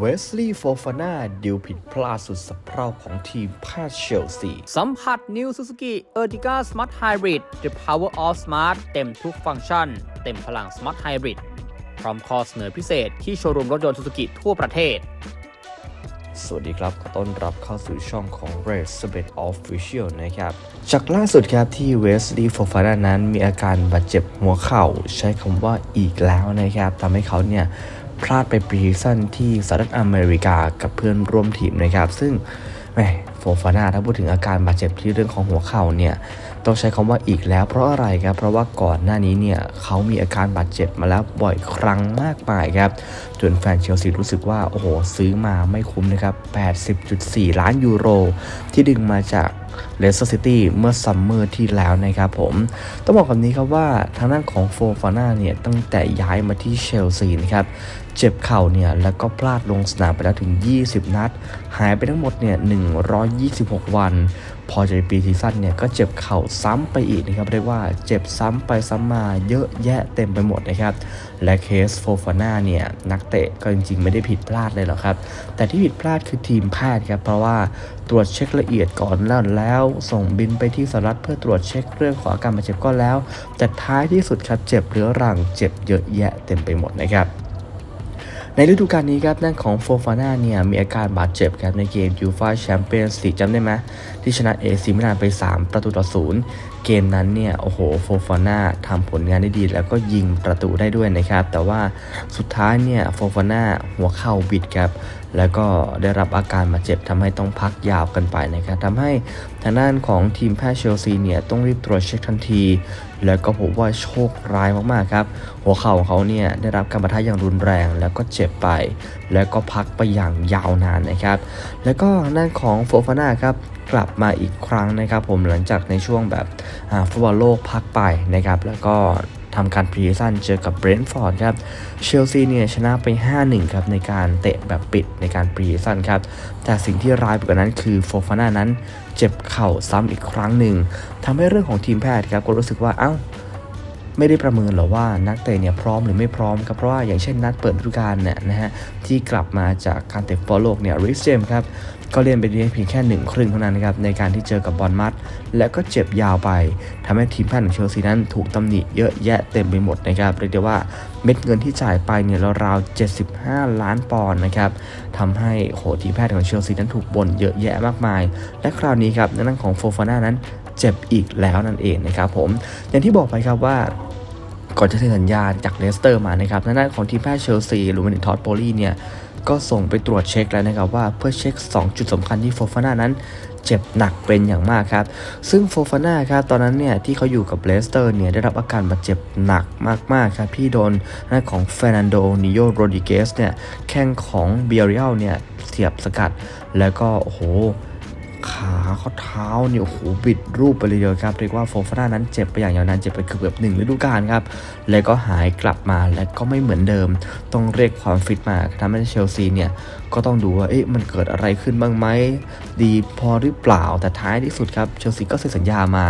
เวสลีย์โฟฟาน่าดิวผิดพลาดสุดสะเพร่าของทีมแพทย์เชลซี สัมผัส New Suzuki Ertiga Smart Hybrid The Power of Smart เต็มทุกฟังก์ชัน เต็มพลัง Smart Hybrid พร้อมข้อเสนอพิเศษที่โชว์รูมรถยนต์ Suzuki ทั่วประเทศ สวัสดีครับ ขอต้อนรับเข้าสู่ช่องของ r a c e b e t Official นะครับ จากล่าสุดครับที่เวสลีย์โฟฟาน่านั้นมีอาการบาดเจ็บหัวเข่า ใช้คำว่าอีกแล้วนะครับทำให้เขาเนี่ย พลาดไปปีซั่นที่สหรัฐอเมริกากับเพื่อนร่วมทีมนะครับ ซึ่งแหมโฟฟาน่าถ้าพูดถึงอาการบาดเจ็บที่เรื่องของหัวเข่าเนี่ยต้องใช้คำว่าอีกแล้วเพราะอะไรครับ เพราะว่าก่อนหน้านี้เนี่ยเขามีอาการบาดเจ็บมาแล้วบ่อยครั้งมากมายครับ จนแฟนเชลซีรู้สึกว่า โอ้โห ซื้อมาไม่คุ้มนะครับ 80.4 ล้านยูโร ที่ดึงมาจากเลสเตอร์ซิตี้เมื่อซัมเมอร์ที่แล้วนะครับผม ต้องบอกแบบนี้ครับว่าทางด้านของโฟฟาน่าเนี่ยตั้งแต่ย้ายมาที่เชลซีนะครับ เจ็บเข่าเนี่ยแล้วก็พลาดลงสนามไปแล้วถึง 20 นัด หายไปทั้งหมดเนี่ย126 วัน พอจะปีซีซั่นเนี่ยก็เจ็บเข่าซ้ำไปอีกนะครับเรียกว่าเจ็บซ้ำไปซ้ำมาเยอะแยะเต็มไปหมดนะครับ และเคสโฟฟาน่าเนี่ยนักเตะก็จริงๆ ไม่ได้ผิดพลาดเลยหรอกครับ แต่ที่ผิดพลาดคือทีมแพทย์ครับเพราะว่าตรวจเช็คละเอียดก่อนแล้วแล้วส่งบินไปที่สหรัฐเพื่อตรวจเช็คเรื่องของอาการบาดเจ็บก็แล้ว แต่ท้ายที่สุดครับเจ็บเรื้อรังเจ็บเยอะแยะเต็มไปหมดนะครับ ในฤดูกาลนี้ครับนั่นของโฟฟาน่าเนี่ยมีอาการบาดเจ็บครับในเกมยูฟาแชมเปี้ยนส์ลีกจำได้ไหมที่ชนะเอซีมิลานไป 3 ประตูต่อศูนย์เกมนั้นเนี่ยโอ้โหโฟฟาน่าทำผลงานได้ดี แล้วก็ยิงประตูได้ด้วยนะครับ แต่ว่าสุดท้ายเนี่ยโฟฟาน่าหัวเข่าบิดครับแล้วก็ได้รับอาการบาดเจ็บทำให้ต้องพักยาวกันไปนะครับทำให้ทางด้านของทีมแพทย์เชลซีเนี่ยต้องรีบตรวจเช็คทันที แล้วก็พบว่าโชคร้ายมากๆครับ หัวเข่าของเขาเนี่ยได้รับการปะทะอย่างรุนแรงแล้วก็เจ็บไป แล้วก็พักไปอย่างยาวนานนะครับ แล้วก็ด้านของโฟฟาน่าครับกลับมาอีกครั้งนะครับ ผมหลังจากในช่วงแบบฟุตบอลโลกพักไปนะครับ แล้วก็ ทำการพรีซันเจอกับเบรนท์ฟอร์ดครับเชลซีเนี่ยชนะไป 5-1 ครับในการเตะแบบปิดในการพรีซันครับแต่สิ่งที่ร้ายไปกว่านั้นคือโฟฟาน่านั้นเจ็บเข่าซ้ำอีกครั้งหนึ่งทำให้เรื่องของทีมแพทย์ครับก็รู้สึกว่าเอ้า ไม่ได้ประเมินหรอว่านักเตะเนี่ยพร้อมหรือไม่พร้อมครับเพราะว่าอย่างเช่นนัดเปิดฤดูกาลเนี่ยนะฮะที่กลับมาจากการเตะฟุตบอลโลกเนี่ยริสเจมครับก็เล่นไปได้เพียงแค่หนึ่งครึ่งเท่านั้นนะครับในการที่เจอกับบอลมัด และก็เจ็บยาวไปทำให้ทีมแพทย์ของเชลซีนั้นถูกตำหนิเยอะแยะเต็มไปหมดนะครับเรียกได้ว่าเม็ดเงินที่จ่ายไปเนี่ยราวๆ75 ล้านปอนด์นะครับทำให้โหทีมแพทย์ของเชลซีนั้นถูกบ่นเยอะแยะมากมาย และคราวนี้ครับในด้านของโฟฟาน่านั้นเจ็บอีกแล้วนั่นเองนะครับผมอย่างที่บอกไปครับว่า ก่อนจะเซ็นสัญญาจากเลสเตอร์มานะครับทางด้าของทีมแพทย์เชลซีหรือวันนี้ทอดโปลีเนี่ยก็ส่งไปตรวจเช็คแล้วนะครับว่าเพื่อเช็ค 2 จุดสำคัญที่โฟฟาน่านั้นเจ็บหนักเป็นอย่างมากครับ ซึ่งโฟฟาน่าครับตอนนั้นเนี่ยที่เขาอยู่กับเลสเตอร์เนี่ยได้รับอาการบาดเจ็บหนักมากๆครับที่โดนหน้าของเฟรนันโดนิโยโรดิเกสเนี่ยแข้งของเบียริอัลเนี่ยเสียบสกัดแล้วก็โอ้โห ขาข้อเท้าเนี่ยโอ้โหบิดรูปไปเลยเดียวครับเรียกว่าโฟฟาน่านั้นเจ็บไปอย่างยาวนานเจ็บไปเกือบหนึ่งฤดูกาลครับแล้วก็หายกลับมาและก็ไม่เหมือนเดิม ต้องเรียกความฟิตมาทำให้เชลซีเนี่ยก็ต้องดูว่าเอ๊ะมันเกิดอะไรขึ้นบ้างไหมดีพอหรือเปล่าแต่ท้ายที่สุดครับเชลซีก็เซ็นสัญญามา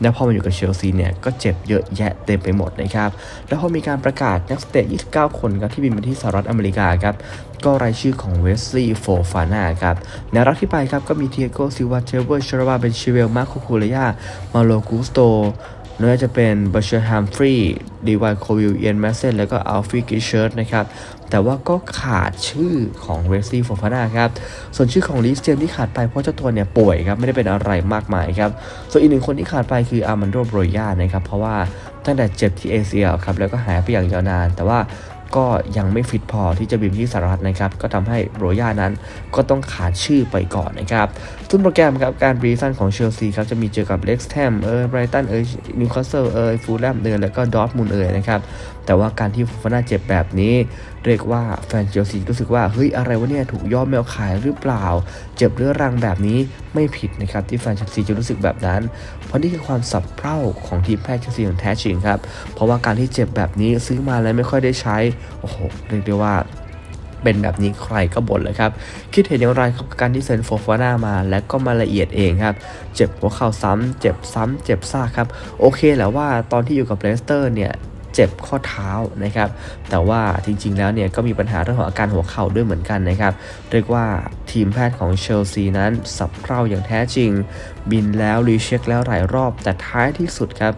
แล้วพอมาอยู่กับเชลซีเนี่ยก็เจ็บเยอะแยะเต็มไปหมดนะครับแล้วพอมีการประกาศนักเตะ29 คนครับที่บินมาที่สหรัฐอเมริกาครับ ก็รายชื่อของเวสลีย์โฟฟาน่าครับในรัฐที่ไปครับก็มีเทียโกซิวาเทเวอร์ชาราบาเบนชิเวลมาโคคูเลียมาโลกูสโตไม่ว่าจะเป็นบัชเชอร์แฮมฟรีดีวายโควิลเอียนแมสเซนแล้วก็อัลฟิกิเชิร์ตนะครับ แต่ว่าก็ขาดชื่อของเวสลีย์โฟฟาน่าครับ ส่วนชื่อของลิสเจมที่ขาดไปเพราะเจ้าตัวเนี่ยป่วยครับ ไม่ได้เป็นอะไรมากมายครับ ส่วนอีกหนึ่งคนที่ขาดไปคืออาร์มันโดโบรยานะครับ เพราะว่าตั้งแต่เจ็บที่เอเชียครับ แล้วก็หายไปอย่างยาวนาน แต่ว่า ก็ยังไม่ฟิตพอที่จะบินที่สหรัฐนะครับ ก็ทำให้โรย่านั้นก็ต้องขาดชื่อไปก่อนนะครับทุนโปรแกรมครับการบรีซันของเชลซีครับจะมีเจอกับเล็กซ์แทมเออไบรตันเออนิวคาสเซิลเออฟูลแลมเออแล้วก็ดอร์ทมุนเออนะครับแต่ว่าการที่ฟูฟาน่าเจ็บแบบนี้เรียกว่าแฟนเชลซีรู้สึกว่าเฮ้ยอะไรวะเนี่ยถูกย่อแมวขายหรือเปล่า เจ็บเรื้อรังแบบนี้ไม่ผิดนะครับที่แฟนเชลซีจะรู้สึกแบบนั้น เพราะนี่คือความสับเพร่าของทีมแพทย์เชลซีอย่างแท้จริงครับ เพราะว่าการที่เจ็บแบบนี้ซื้อมาแล้วไม่ค่อยได้ใช้โอ้โหเรียกได้ว่าเป็นแบบนี้ใครก็บ่นเลยครับ คิดเห็นอย่างไรกับการที่เซ็นโฟฟาน่ามาและก็มาละเอียดเองครับ เจ็บหัวเข่าซ้ำเจ็บซ้ำเจ็บซากครับ โอเคแหละว่าตอนที่อยู่กับเลสเตอร์เนี่ย เจ็บข้อเท้านะครับ แต่ว่าจริงๆแล้วเนี่ยก็มีปัญหาเรื่องของอาการหัวเข่าด้วยเหมือนกันนะครับ เรียกว่าทีมแพทย์ของเชลซีนั้นสับเพร่าอย่างแท้จริง บินแล้วรีเช็คแล้วหลายรอบ แต่ท้ายที่สุดครับ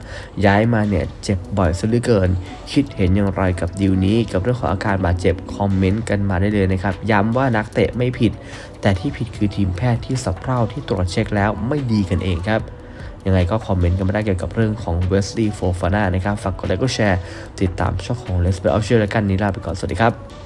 ย้ายมาเนี่ยเจ็บบ่อยซะเหลือเกิน คิดเห็นอย่างไรกับดีลนี้ กับเรื่องของอาการบาดเจ็บคอมเมนต์กันมาได้เลยนะครับ ย้ำว่านักเตะไม่ผิด แต่ที่ผิดคือทีมแพทย์ที่สับเพร่าที่ตรวจเช็คแล้วไม่ดีกันเองครับ ยังไงก็คอมเมนต์กันมาได้เกี่ยวกับเรื่องของเวสลีย์โฟฟาน่านะครับ ฝากกดไลค์กดแชร์ ติดตามช่องของเลสเบลเอาเชียร์แล้วกันนี้ลาไปก่อน สวัสดีครับ